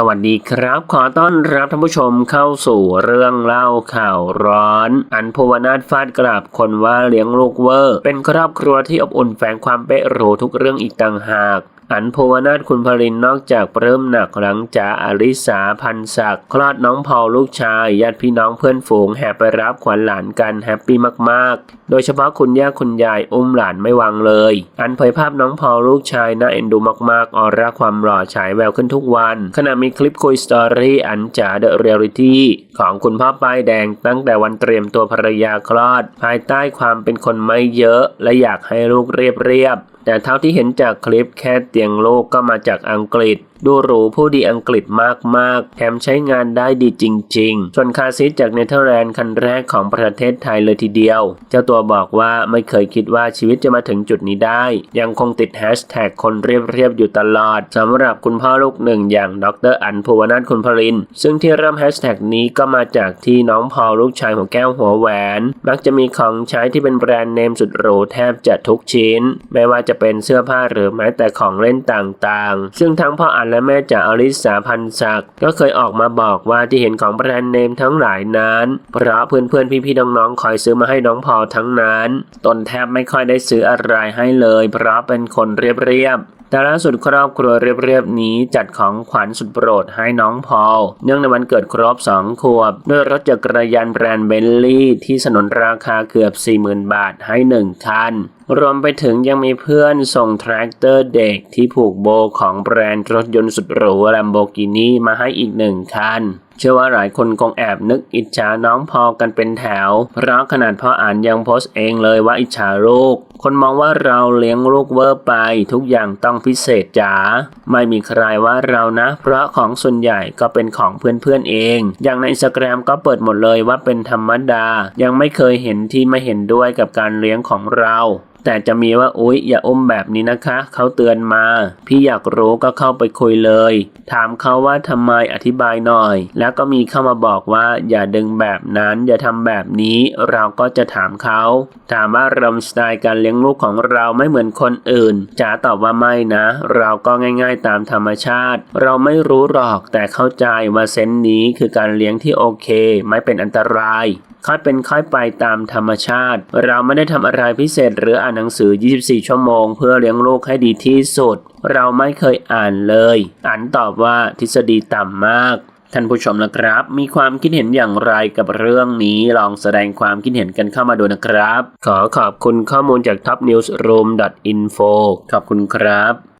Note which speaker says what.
Speaker 1: สวัสดีครับ ขอต้อนรับท่านผู้ชมเข้าสู่เรื่องเล่าข่าวร้อน อันภูวนาถฟาดกราบคนว่าเลี้ยงลูกเวอร์ เป็นครอบครัวที่อบอุ่นแฝงความเป๊ะหรูทุกเรื่องอีกต่างหาก อันภูวนาถคุณพลินนอกจากเริ่มหนักหลังจากอลิสาพันศักดิ์คลอดน้องพอลลูกชายญาติพี่น้องเพื่อนฝูงแห่ไปรับขวัญหลานกันแฮปปี้มากๆ โดยเฉพาะคุณย่าคุณยายอุ้มหลานไม่วางเลย อันเผยภาพน้องพอลลูกชายน่าเอ็นดูมากๆออร่าความหล่อฉายแววขึ้นทุกวัน ขณะมีคลิปคุยสตอรี่อันจ๋าเดอะเรียลิตี้ของคุณพ่อป้ายแดงตั้งแต่วันเตรียมตัวภรรยาคลอด ภายใต้ความเป็นคนไม่เยอะ และอยากให้ลูกเรียบๆแต่เท่าที่เห็นจากคลิปแค่ตียงโลกก็มาจากอังกฤษ ดูหรูผู้ดีอังกฤษมากๆ แถมใช้งานได้ดีจริง ๆ ส่วนคาซิสจากเนเธอร์แลนด์คันแรกของประเทศไทยเลยทีเดียว เจ้าตัวบอกว่าไม่เคยคิดว่าชีวิตจะมาถึงจุดนี้ได้ ยังคงติดแฮชแท็กคนเรียบๆอยู่ตลอดสำหรับคุณพ่อลูกหนึ่งอย่างดรอันภูวนาถคุณพลิน ซึ่งที่เริ่มแฮชแท็กนี้ก็มาจากที่น้องพอลูกชายของแก้วหัวแหวน มักจะมีของใช้ที่เป็นแบรนด์เนมสุดหรูแทบจะทุกชิ้น ไม่ว่าจะเป็นเสื้อผ้าหรือแม้แต่ของเล่นนต่างๆ ซึ่งทั้งพ่ออันและแม่จาอลิสาพันศักดิ์ก็เคยออกมาบอกว่าที่เห็นของแบรนด์เนมทั้งหลายนั้น เพราะเพื่อนๆพี่ๆน้องๆคอยซื้อมาให้น้องพอทั้งนั้น ตนแทบไม่ค่อยได้ซื้ออะไรให้เลย เพราะเป็นคนเรียบๆแต่ล่าสุดครอบครัวเรียบๆนี้จัดของขวัญสุดโปรดให้น้องพอล เนื่องในวันเกิดครบ2ขวบ ด้วยรถจักรยานแบรนด์เบนลี่ที่สนนราคาเกือบ 40,000 บาทให้ 1 คัน รวมไปถึงยังมีเพื่อนส่งแทรกเตอร์เด็กที่ผูกโบของแบรนด์รถยนต์สุดหรู Lamborghini มาให้อีกหนึ่งคัน เชื่อว่าหลายคนคงแอบนึกอิจฉาน้องพอกันเป็นแถว เพราะขนาดพ่ออ่านยังโพสต์เองเลยว่าอิจฉาลูก คนมองว่าเราเลี้ยงลูกเวอร์ไป ทุกอย่างต้องพิเศษจ๋า ไม่มีใครว่าเรานะ เพราะของส่วนใหญ่ก็เป็นของเพื่อนๆเอง อย่างในอินสตาแกรมก็เปิดหมดเลยว่าเป็นธรรมดา ยังไม่เคยเห็นที่ไม่เห็นด้วยกับการเลี้ยงของเราแต่จะมีว่าโอ๊ยอย่าอมแบบนี้นะคะ เขาเตือนมา พี่อยากรู้ก็เข้าไปคุยเลย ถามเขาว่าทำไมอธิบายหน่อย แล้วก็มีเข้ามาบอกว่าอย่าดึงแบบนั้น อย่าทำแบบนี้ เราก็จะถามเขา ถามว่าเราสไตล์การเลี้ยงลูกของเราไม่เหมือนคนอื่นจ๋าตอบว่าไม่นะ เราก็ง่าย ๆ ตามธรรมชาติ เราไม่รู้หรอกแต่เข้าใจว่าเซนนี้คือการเลี้ยงที่โอเค ไม่เป็นอันตราย ค่อยเป็นค่อยไปตามธรรมชาติ เราไม่ได้ทำอะไรพิเศษหรืออ่านหนังสือ 24 ชั่วโมง เพื่อเลี้ยงลูกให้ดีที่สุด เราไม่เคยอ่านเลย อันตอบว่าทฤษฎีต่ำมากท่านผู้ชมนะครับ มีความคิดเห็นอย่างไรกับเรื่องนี้ลองแสดงความคิดเห็นกันเข้ามาดูนะครับ ขอขอบคุณข้อมูลจาก topnewsroom.info ขอบคุณครับ